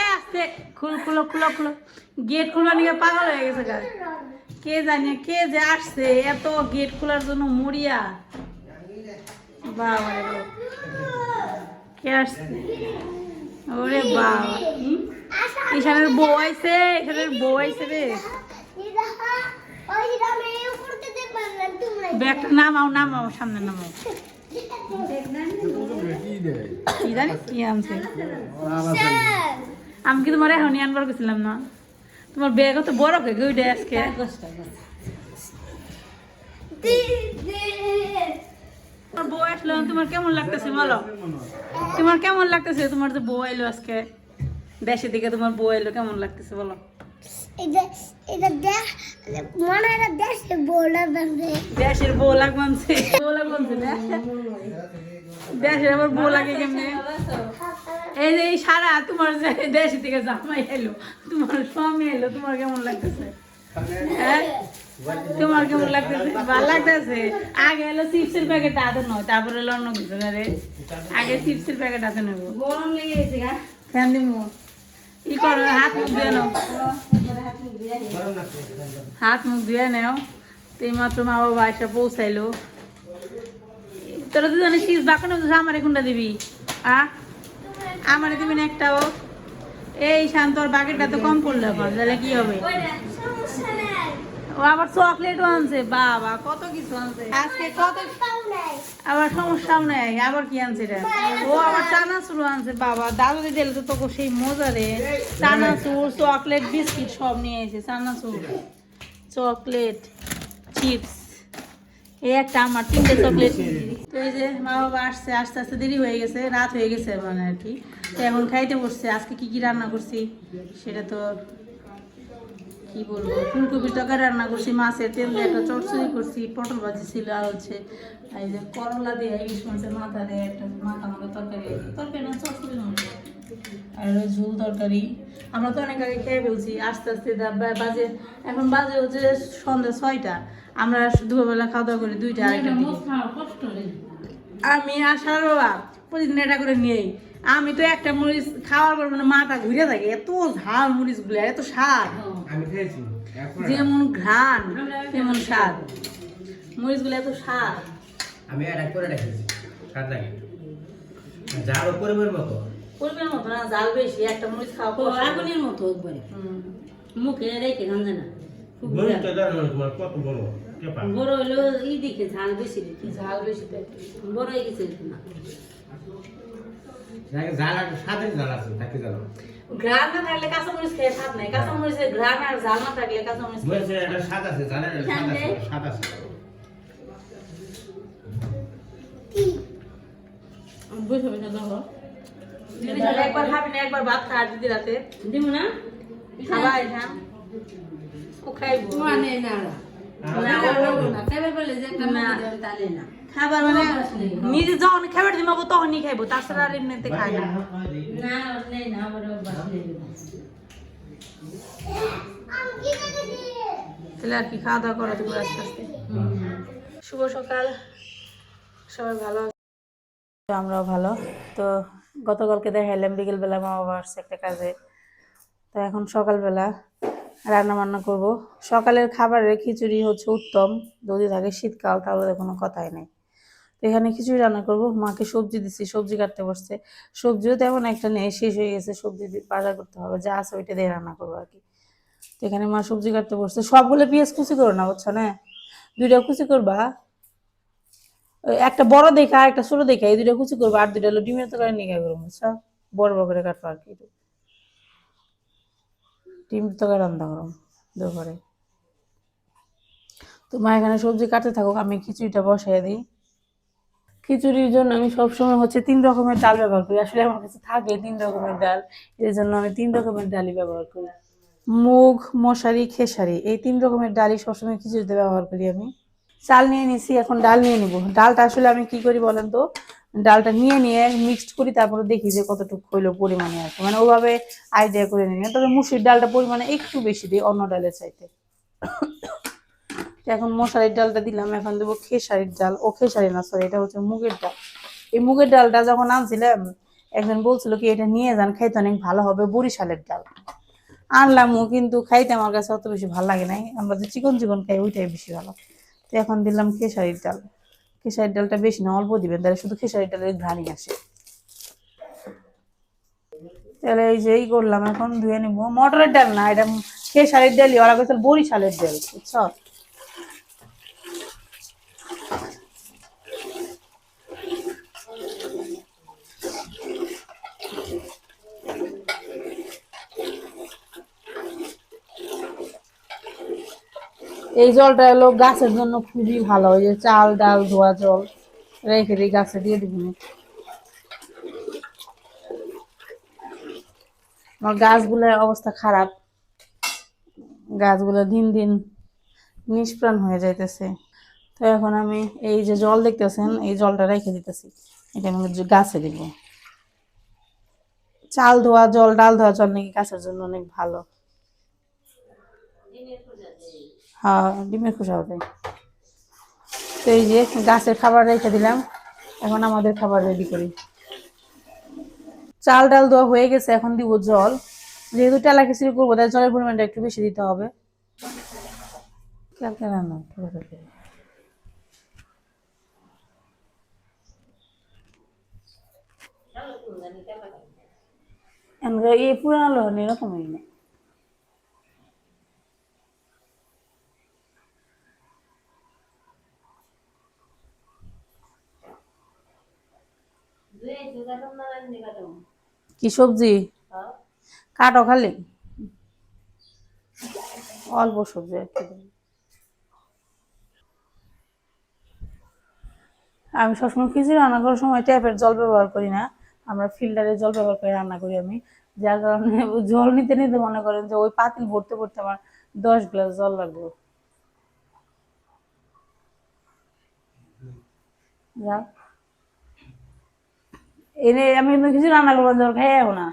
এ খুল গেট হয়ে গেছে কে কে যে আসছে? গেট জন্য মরিয়া। কে আসছে? ওরে বউ আইছে আইছে রে। নামাও নামাও, সামনে নামাও। আমি তোমার এখনই আনবার গেছিলাম না? তোমার তো বড় হয়ে গই আজকে। তোমার বউ আসলো, তোমার কেমন লাগতেছে বলো? তোমার কেমন লাগতেছে? তোমার যে বউ এলো আজকে। দেশের দিকে তোমার বউ এলো কেমন লাগতেছে বলো? দেশের বউ লাগবানছে বউ লাগবানছে না? দেশের আবার বউ কেমনে? এই যে সারা তোমার যে দেশের থেকে জামাই এলো তোমার স্বামী এলো তোমার কেমন লাগতেছে? হ্যাঁ? তোমার কেমন লাগতেছে? ভালো লাগতেছে? আগে এলো চিপসের প্যাকেট হাতে নয় তারপরে এলো অন্য কিছু রে? আগে চিপসের প্যাকেট হাতে নেব। গরম লেগে গেছে ফ্যান হাত মুখ ধুয়ে নাও। হাত মুখ ধুয়ে মাত্র মা বাবা এসে পৌঁছাইলো। তোরা দুজনে চিজ বাঁকানো আমার কোনটা দিবি? আ? আমার দিবি না একটাও? এই শান্তর বাকেটটা তো কম করলে এখন তাহলে কি হবে? ও আবার চকলেটও আনছে বাবা কত কিছু আনছে। আজকে কত আবার সমস্যাও নেই আবার কি আনছে রে ও আবার চানাচুর আনছে বাবা দাদু দিদি তো তোকে সেই মজা রে। চানাচুর চকলেট বিস্কিট সব নিয়ে এসে চানাচুর চকলেট চিপস। এই একটা আমার তিনটে চকলেট। তো এই যে মা বাবা আসছে আস্তে আস্তে দেরি হয়ে গেছে রাত হয়ে গেছে মানে আর কি। তো এখন খাইতে বসছে আজকে কি কি রান্না করছি সেটা তো কি বলব? ফুলকপির তরকারি রান্না করছি মাছের তেল দিয়ে একটা চটচড়ি করছি পটল ভাজি ছিল আর হচ্ছে এই যে করলা দিয়ে ইলিশ মাছের মাথা দিয়ে একটা মাথা মাথা তরকারি তরকারি না চটচড়ি আর ঝোল তরকারি। আমরা তো অনেক আগে খেয়ে ফেলছি আস্তে আস্তে বাজে এখন বাজে হচ্ছে সন্ধ্যা ছয়টা। আমরা দুপুরবেলা খাওয়া দাওয়া করি দুইটা আড়াইটার আমি আসার বাবা প্রতিদিন এটা করে নিয়েই। আমি তো একটা মরিচ খাওয়ার পর মানে মাথা ঘুরে থাকে এত ঝাল মরিচগুলো এত স্বাদ। যেমন ঘ্রাণ তেমন স্বাদ। মরিচগুলো এত স্বাদ। আমি আর এক করে রেখেছি স্বাদ লাগে। যার পরিমাণ মতো। পরিমাণ মতো না জাল বেশি। একটা মরিচ খাওয়া আগুনের মতো একবারে। মুখে রেখে গাঞ্জে না বড়? হইল ই ঝাল বেশি ঝাল বেশি দেয় বড় হয়ে গেছে না? জাল আর স্বাদের জাল আছে জানো। ঘ্রাণ না থাকলে কাঁচা মরিচ খেয়ে স্বাদ নাই। কাঁচা মরিচের ঘ্রাণ আর ঝাল না থাকলে কাঁচা মরিচ খেয়ে বলছে একটা স্বাদ আছে একটা স্বাদ আছে স্বাদ আছে। দেখো দিদি তাহলে একবার খাবি না একবার ভাত খা দিদি রাতে। দিব না? খাবাই হ্যাঁ। ও খাইবো। মানে না না না খাইবে বলে যে একটা না। না তাহলে না। খাবার মানে নিজে যখন খাবার দিমাবো তখনই খাইবো তাছাড়া আর এমনিতে খাই না। তাহলে আর কি খাওয়া দাওয়া করা দেবো আস্তে আস্তে? শুভ সকাল। সবাই ভালো আমরাও ভালো। তো গতকালকে দেখাইলাম বিকেলবেলা মা বাবা আসছে একটা কাজে। তো এখন সকালবেলা রান্না বান্না করব। সকালের খাবারের খিচুড়ি হচ্ছে উত্তম। যদি থাকে শীতকাল তাহলে কোনো কথাই নেই। তো এখানে খিচুড়ি রান্না করব। মাকে সবজি দিচ্ছি সবজি কাটতে বসছে। সবজিও তেমন একটা নেই, শেষ হয়ে গেছে, সবজি বাজার করতে হবে, যা আছে ওইটা দিয়ে রান্না করব আর কি। তো এখানে মা সবজি কাটতে বসছে। সবগুলো পেঁয়াজ কুচি করো না, বুঝছ না? দুইটা কুচি করবা। একটা বড় দেখা আর একটা ছোট দেখা, এই দুইটা কুচি করবা, আর দুইটা হলো ডিমের তরকারি নিয়ে করব, বুঝছ? বড় বড় করে কাটবো আর কি ডিম তরকারি রান্না করো দুপুরে। তো মা এখানে সবজি কাটতে থাকুক, আমি খিচুড়িটা বসাই দিই। খিচুড়ির জন্য আমি সবসময় হচ্ছে তিন রকমের ডাল ব্যবহার করি। আসলে আমার কাছে থাকে তিন রকমের ডাল, এর জন্য আমি তিন রকমের ডালই ব্যবহার করি। মুগ, মশারি, খেসারি, এই তিন রকমের ডালই সবসময় খিচুড়িতে ব্যবহার করি আমি। চাল নিয়ে নিছি, এখন ডাল নিয়ে নিব। ডালটা আসলে আমি কি করি বলেন তো? ডালটা নিয়ে নিয়ে মিক্সড করি, তারপরে দেখি যে কতটুকু হইল পরিমাণে আর মানে ওভাবে আইডিয়া করে নিই। তবে মুসুর ডালটা পরিমাণে একটু বেশি দিই অন্য ডালের চাইতে। এখন মশারির ডালটা দিলাম, এখন দেবো খেসারির ডাল। ও খেসারি না সরি এটা হচ্ছে মুগের ডাল। এই মুগের ডালটা যখন আনছিলাম, একজন বলছিল কি, এটা নিয়ে যান, খাইতে অনেক ভালো হবে, বরিশালের ডাল। আনলাম আনলামও কিন্তু খাইতে আমার কাছে অত বেশি ভালো লাগে নাই। আমরা যে চিকন চিকন খাই, ওইটাই বেশি ভালো। তো এখন দিলাম খেসারির ডাল। খেসারির ডালটা বেশি না, অল্প দিবেন, তাহলে শুধু খেসারির ডালের ঘানি আসে। তাহলে এই যে এই করলাম, এখন ধুয়ে নিবো। মটরের ডাল না, এটা খেসারির ডালই, ওরা কইছিল বরিশালের ডাল, বুঝছ? এই জলটা হলো গাছের জন্য খুবই ভালো, ওই যে চাল, ডাল, ধোয়া জল, রেখে দিয়ে গাছে দিয়ে দিবি আমার গাছগুলোর অবস্থা খারাপ। গাছগুলো দিন দিন নিষ্প্রাণ হয়ে যাইতেছে। তো এখন আমি এই যে জল দেখতেছেন, এই জলটা রেখে দিতেছি। এটা আমি গাছে দিব। চাল ধোয়া জল, ডাল ধোয়া জল নাকি গাছের জন্য অনেক ভালো। হ্যাঁ ডিমের খোসাও দেয় তো এই যে গাছের খাবার রেখে দিলাম, এখন আমাদের খাবার রেডি করি। চাল ডাল দেওয়া হয়ে গেছে, এখন দিব জল। যেহেতু টালা খিচুড়ি করব, তাই জলের পরিমাণটা একটু বেশি দিতে হবে। এই পুরানো এরকমই না। কি সবজি? কাটো খালি। অল্প সবজি। আমি সবসময় খিচুড়ি রান্না করার সময় ট্যাপের জল ব্যবহার করি না। আমরা ফিল্টারের জল ব্যবহার করে রান্না করি আমি। যার কারণে জল নিতে নিতে মনে করেন যে ওই পাতিল ভরতে ভরতে আমার দশ গ্লাস জল লাগবে। যাক। এনে আমি কিছু রান্না করব জল খাইও না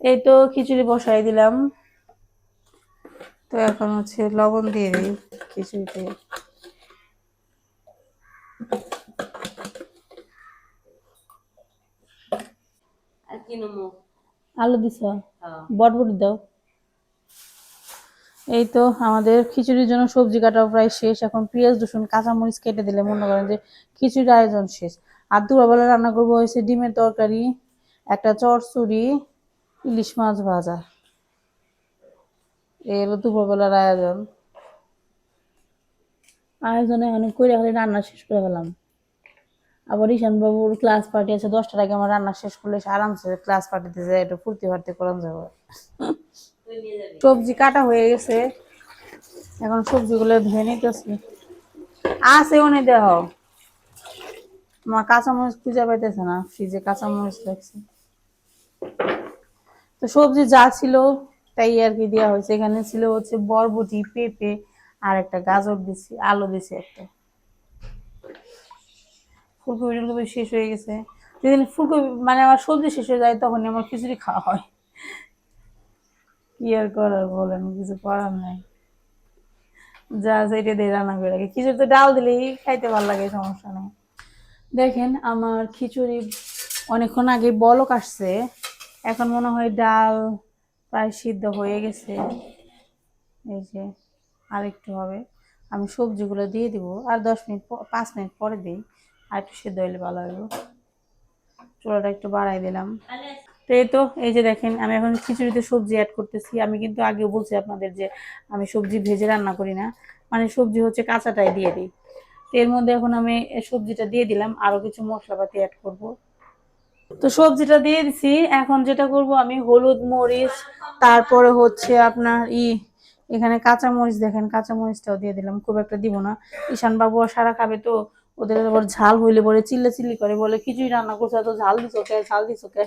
এই তো খিচুড়ি বসাই দিলাম। তো এখন হচ্ছে লবণ দিয়ে দিই খিচুড়িতে। আর আলু দিছ? হ্যাঁ। বটবটি দাও। এই তো আমাদের খিচুড়ির জন্য সবজি কাটা প্রায় শেষ। এখন পেঁয়াজ, রসুন, কাঁচামরিচ কেটে দিলে মনে করেন যে খিচুড়ির আয়োজন শেষ। আর দুপুরবেলা রান্না করব হয়েছে ডিমের তরকারি, একটা চড়চড়ি ইলিশ মাছ ভাজা। এই হলো দুপুরবেলার আয়োজন। আয়োজনে অনেক করে খালি রান্না শেষ করে ফেলাম। আবার ঈশান বাবুর ক্লাস পার্টি আছে, দশটার আগে আমার রান্না শেষ করলে আরামসে ক্লাস পার্টিতে যায়, একটু ফুর্তি ফার্তি করান যাবি। সবজি কাটা হয়ে গেছে। এখন সবজিগুলো ধুয়ে নিতেছি। আছে অনেক দেহ। আমার কাঁচামরিচ খুঁজে পাইতেছে না, ফ্রিজে কাঁচামরিচ রাখছি। তো সবজি যা ছিল তাই আর কি দেওয়া হয়েছে। এখানে ছিল হচ্ছে বরবটি, পেঁপে আর একটা গাজর দিছি, আলু দিছি একটা। ফুলকপি টুলকপি শেষ হয়ে গেছে। যেদিন ফুলকপি মানে আমার সবজি শেষ হয়ে যায় তখন আমার খিচুড়ি খাওয়া হয়। কি আর করার বলেন, কিছু করার নাই। যা সেটা দিয়ে রান্না করে রাখি। খিচুড়ি তো ডাল দিলেই খাইতে ভালো লাগে, সমস্যা নেই। দেখেন, আমার খিচুড়ি অনেকক্ষণ আগে বলক আসছে, এখন মনে হয় ডাল প্রায় সিদ্ধ হয়ে গেছে। এই যে আর একটু হবে। আমি সবজিগুলো দিয়ে দিব, আর দশ মিনিট পাঁচ মিনিট পরে দিই, আর একটু সিদ্ধ হলে ভালো হবে চুলাটা একটু বাড়াই দিলাম। তো এই তো, এই যে দেখেন, আমি এখন খিচুড়িতে সবজি অ্যাড করতেছি। আমি কিন্তু আগেও বলছি আপনাদের যে আমি সবজি ভেজে রান্না করি না। মানে সবজি হচ্ছে কাঁচাটাই দিয়ে দিই। তো এর মধ্যে এখন আমি সবজিটা দিয়ে দিলাম। আরও কিছু মশলাপাতি অ্যাড করব। তো সবজিটা দিয়ে দিছি। এখন যেটা করব আমি হলুদ মরিচ, তারপরে হচ্ছে আপনার ই, এখানে কাঁচা মরিচ দেখেন কাঁচা মরিচটাও দিয়ে দিলাম। খুব একটা দিব না। ঈশান বাবু আর সারা খাবে তো ওদের আবার ঝাল হইলে পরে চিল্লা চিল্লি করে, বলে কিছুই রান্না করছে তো ঝাল দিস কে? ঝাল দিছ কে?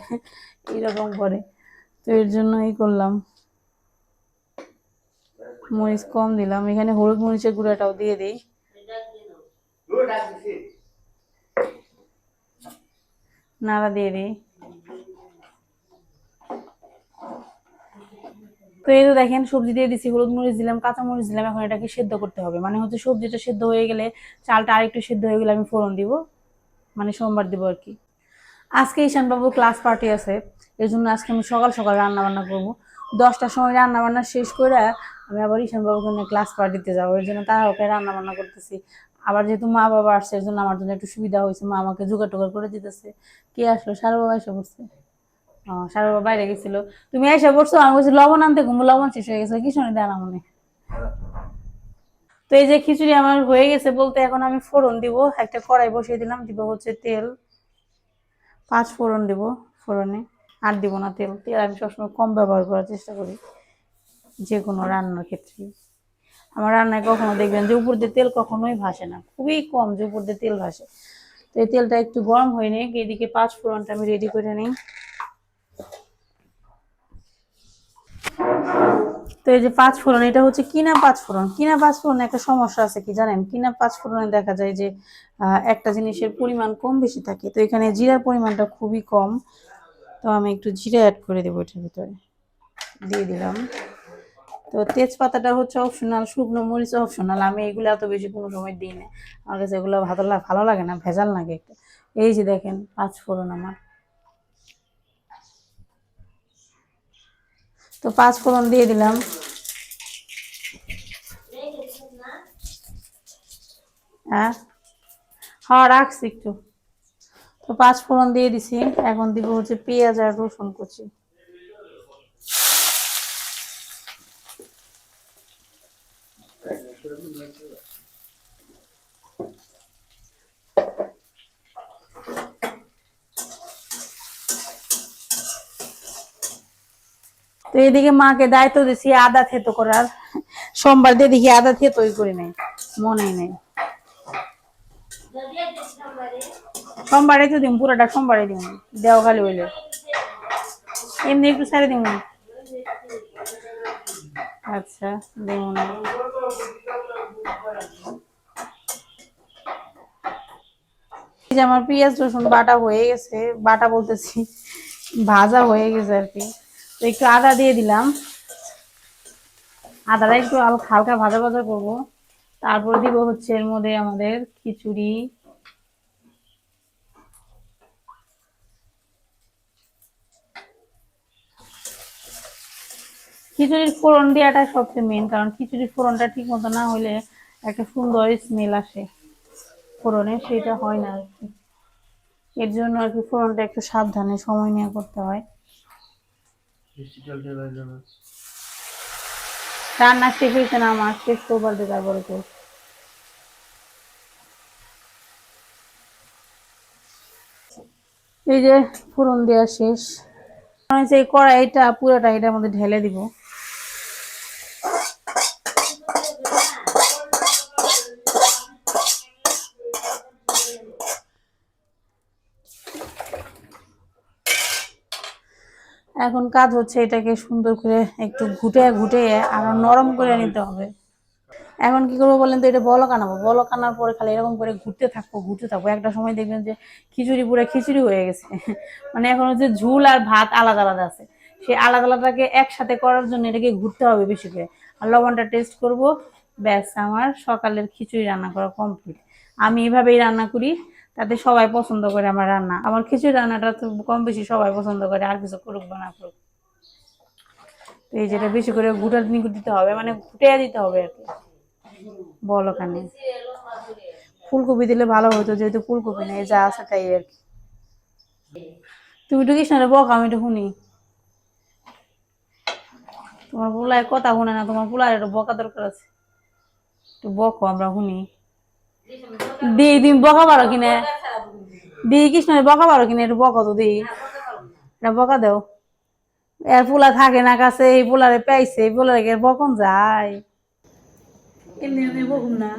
এইরকম করে। তো এর জন্য এই করলাম। মরিচ কম দিলাম। এখানে হলুদ মরিচের গুঁড়াটাও দিয়ে দিই। নাড়া দিয়ে দিই। তো এই তো দেখেন, সবজি দিয়ে দিছি, হলুদ মরিচ দিলাম, কাঁচা মরিচ দিলাম, এখন এটাকে সেদ্ধ করতে হবে। মানে হচ্ছে সবজিটা সেদ্ধ হয়ে গেলে চালটা আরেকটু সেদ্ধ হয়ে গেলে আমি ফোড়ন দিব মানে সোমবার দিব আর কি। আজকে ঈশান বাবুর ক্লাস পার্টি আছে এই জন্য আজকে আমি সকাল সকাল রান্না বান্না করব। দশটার সময় রান্না বান্না শেষ করে আমি আবার ঈশান বাবুকে নিয়ে ক্লাস পার্টিতে যাব, এর জন্য তারা ওকে রান্না বান্না করতেছি। আবার যেহেতু মা বাবা আসছে, এর জন্য আমার জন্য একটু সুবিধা হয়েছে, মা আমাকে জোগাড় টোগাড় করে দিতেছে। কে আসলো? সারা বাবা এসে ও সারা বাইরে গেছিল। তুমি এসে পড়ছো, আমি বলছি, লবণ আনতে ঘুমো, লবণ শেষ হয়ে গেছে, কি শুনে দেয় না মনে তো এই যে খিচুড়ি আমার হয়ে গেছে বলতে এখন আমি ফোড়ন দিব, একটা কড়াই বসিয়ে দিলাম, দিব হচ্ছে তেল। পাঁচ ফোড়ন দিব ফোড়নে, আর দিব না তেল। তেল আমি সবসময় কম ব্যবহার করার চেষ্টা করি, যে কোনো রান্নার ক্ষেত্রে। আমার রান্নায় কখনো দেখবেন যে উপর দিয়ে তেল কখনোই ভাসে না, খুবই কম যে উপর দিয়ে তেল ভাসে। তো এই তেলটা একটু গরম হয়ে নিক এদিকে পাঁচ ফোড়নটা আমি রেডি করে নিই। তো এই যে পাঁচ ফোড়ন, এটা হচ্ছে কিনা পাঁচ ফোড়ন। কিনা পাঁচ ফোড়ন একটা সমস্যা আছে কি জানেন? কিনা পাঁচ ফোড়নে দেখা যায় যে একটা জিনিসের পরিমাণ কম বেশি থাকে। তো এখানে জিরার পরিমাণটা খুবই কম। তো আমি একটু জিরা অ্যাড করে দেবো এটার ভিতরে। দিয়ে দিলাম। তো তেজপাতাটা হচ্ছে অপশনাল শুকনো মরিচ অপশনাল আমি এগুলো এত বেশি কোনো সময় দিই না আমার কাছে এগুলো ভালো ভালো লাগে না, ভেজাল লাগে একটু। এই যে দেখেন, পাঁচ ফোড়ন আমার। তো পাঁচ ফোড়ন দিয়ে দিলাম। হ্যাঁ? হ্যাঁ রাখছি একটু। তো পাঁচ ফোড়ন দিয়ে দিছি। এখন দিব হচ্ছে পেঁয়াজ আর রসুন কুচি। তো এদিকে মাকে দায়িত্ব দিছি আদা থেতো করার। সোমবার দিয়ে দেখি আদা থেতোই করি নাই, মনেই নেই। সোমবারে তো দিম, পুরোটা সোমবারে দিম, দেওয়া খালি হইলে। এমনি একটু ছেড়ে দিম। আচ্ছা এই আমার পেঁয়াজ রসুন বাটা হয়ে গেছে, বাটা বলতেছি, ভাজা হয়ে গেছে আর কি। একটু আদা দিয়ে দিলাম। আদাটা একটু হালকা হালকা ভাজা ভাজা করব। তারপর দিব হচ্ছে এর মধ্যে আমাদের খিচুড়ি। খিচুড়ির ফোড়ন দেওয়াটা সবচেয়ে মেন কারণ খিচুড়ির ফোড়নটা ঠিক মতো না হলে একটা সুন্দর স্মেল আসে। ফোড়নে সেটা হয় না আর কি। এর জন্য আর কি ফোড়নটা একটু সাবধানে সময় নিয়ে করতে হয়। রান্না শেষ হয়েছে না আমার শেষ করবার দে তারপরে তো এই যে ফোড়ন দেওয়া শেষ। কড়াইটা পুরোটা এটার মধ্যে ঢেলে দিব। এখন কাজ হচ্ছে এটাকে সুন্দর করে একটু ঘুটে ঘুটে আরও নরম করে নিতে হবে। এখন কি করব বলেন তো, এটা বলক আনাবো। বলক আনার পরে খালি এরকম করে ঘুরতে থাকব ঘুরতে থাকব। একটা সময় দেখবেন যে খিচুড়ি পুরো খিচুড়ি হয়ে গেছে। মানে এখন হচ্ছে ঝুল আর ভাত আলাদা আলাদা আছে। সেই আলাদা আলাদাকে একসাথে করার জন্য এটাকে ঘুরতে হবে বেশি করে। আর লবণটা টেস্ট করব। ব্যাস, আমার সকালের খিচুড়ি রান্না করা কমপ্লিট আমি এভাবেই রান্না করি। তাতে সবাই পছন্দ করে আমার রান্না। আমার খিচুড়ি রান্নাটা তো কম বেশি সবাই পছন্দ করে, আর কিছু করুক বা না করুক। তো এই যেটা বেশি করে ঘুটা দিতে হবে মানে ঘুটে দিতে হবে আর কি। বলো ওখানে ফুলকপি দিলে ভালো হতো, যেহেতু ফুলকপি নেই, যা আছে তাই আর কি। তুমি একটু কৃষ্ণরে বক, আমি একটু শুনি। তোমার পোলায় কথা শুনে না, তোমার পোলার একটু বকা দরকার আছে। একটু বকো, আমরা শুনি। দি তুমি বকা পারো কিনে। দি কৃষ্ণরে বকা পারো কিনে একটু বকা তো দি। এটা বকা দেও। এর পোলা থাকে না কাছে এই পোলারে পাইছে এই পোলারে বকন যায়? এমনি এমনি বকুম না।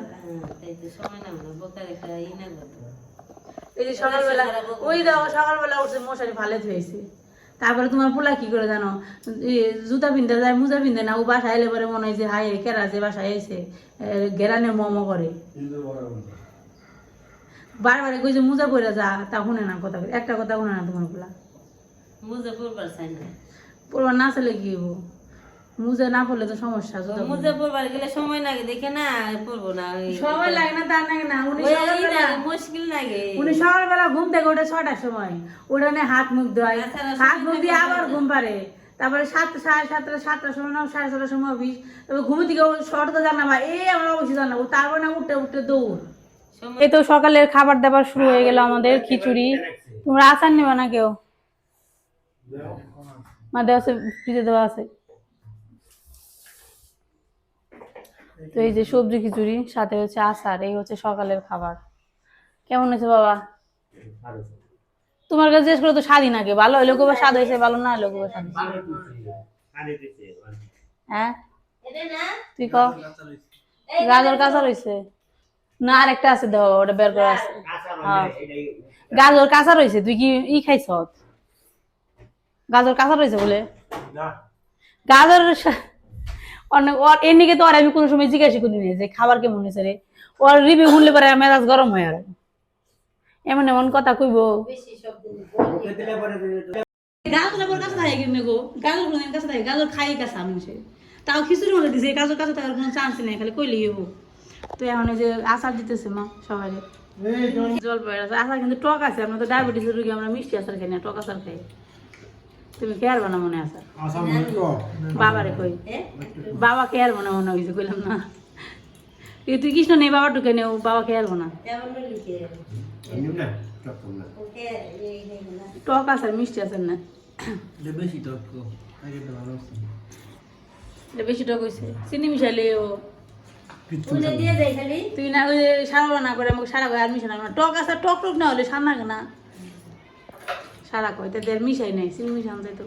এই যে সময় না বোকার একটা ই না করতো এই যে সকালবেলা ওই দেখো সকালবেলা উঠছে মশারি ভালে ধুয়েছে। তারপরে তোমার পোলা কি করে জানো? জুতা পিন্ধা যায় মোজা পিন্ধে না ও বাসায় এলে পরে মনে হয় যে হাই কেরা যে বাসায় এসে গেরানে মমো করে। বারবার কইছে যে মোজা পরে যা তা শুনে না কথা একটা কথা শুনে না তোমার পোলা? মোজা পরবার চাই না। পরবার না চলে কি হব মুজে না পড়লে তো সমস্যা পরলে। মুজে পড়বার গেলে সময় লাগে দেখে না পড়ব না। সময় লাগে না তার লাগে না। উনি সকালবেলা মুশকিল লাগে। উনি সকালবেলা ঘুম থেকে ওঠে ছটার সময়। উঠানে হাত মুখ ধোয়। হাত মুখ দিয়ে আবার ঘুম পারে। তারপরে সাতটা সাড়ে সাতটা সাতটার সময় না সাড়ে ছটার সময় অফিস। তারপর ঘুম থেকে শর্ট তো জানাবা এই আমরা অবশ্যই জানাব তারপর না উঠতে উঠতে দৌড়। এই তো সকালের খাবার দাবার শুরু হয়ে গেল আমাদের খিচুড়ি। তোমরা আচার নেবা না কেউ? মা দেওয়া আছে ফ্রিজে দেওয়া আছে। তো এই যে সবজি খিচুড়ি সাথে হচ্ছে আচার এই হচ্ছে সকালের খাবার। কেমন হয়েছে বাবা? তোমার কাছে জিজ্ঞেস করে তো স্বাদই নাকি ভালো হইলে গোবা স্বাদ হয়েছে ভালো না হইলে গোবা স্বাদ হ্যাঁ? তুই ক? গাজর কাঁচা রয়েছে না আর একটা আছে দেওয়া ওটা বের করা আছে। হ্যাঁ। গাজর কাঁচা রয়েছে তুই কি ই খাইছ? গাজর কাঁচা রয়েছে বলে? গাজর অনেক ওর এর নিকে তো আর আমি কোনো সময় জিজ্ঞাসা করি না যে খাবার কেমন হয়েছে রে। ওর রিভিউ শুনলে পরে মেজাজ গরম হয় আর। এমন এমন কথা কইব। থাকে গো গাজর থাকে গাজর খাই তাও খিচুড়ি মধ্যে দিছে গাজর থাকার কোনো চান্স নেই খালি কইলেই হব তো এখন যে আচার দিতেছে মা সবাই জল পড়ে আছে আচার কিন্তু টক আছে। আমরা তো ডায়াবেটিসের রুগী আমরা মিষ্টি আচার খাই না টক আচার খাই। তুমি কে আর বানা মনে আচার বাবারে কই? বাবা কে আর বানা মনে হয়েছে কইলাম না। এই তুই কৃষ্ণ নেই বাবা ঢুকে নেও বাবা কে আর বানা? যেমন লিখে ওকে এই এই না টক আচার মিষ্টি আচার না? বেশি এটা বেশি টক হয়েছে চিনি মিশাইলে ও। তুই না ওই যে সারা না করে আমাকে সারা করে আর মিশানো না টক আছে টক টক না হলে সারা না সারা কয় তাদের আর মিশাই নাই চিনি মিশানো যাই তো।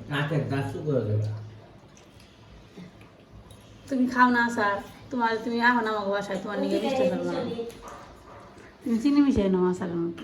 তুমি খাও না স্যার। তোমার তুমি আহ না আমাকে বাসায় তোমার নিয়ে মিষ্টি খাব না। তুমি চিনি মিশাই নাও আসার মতো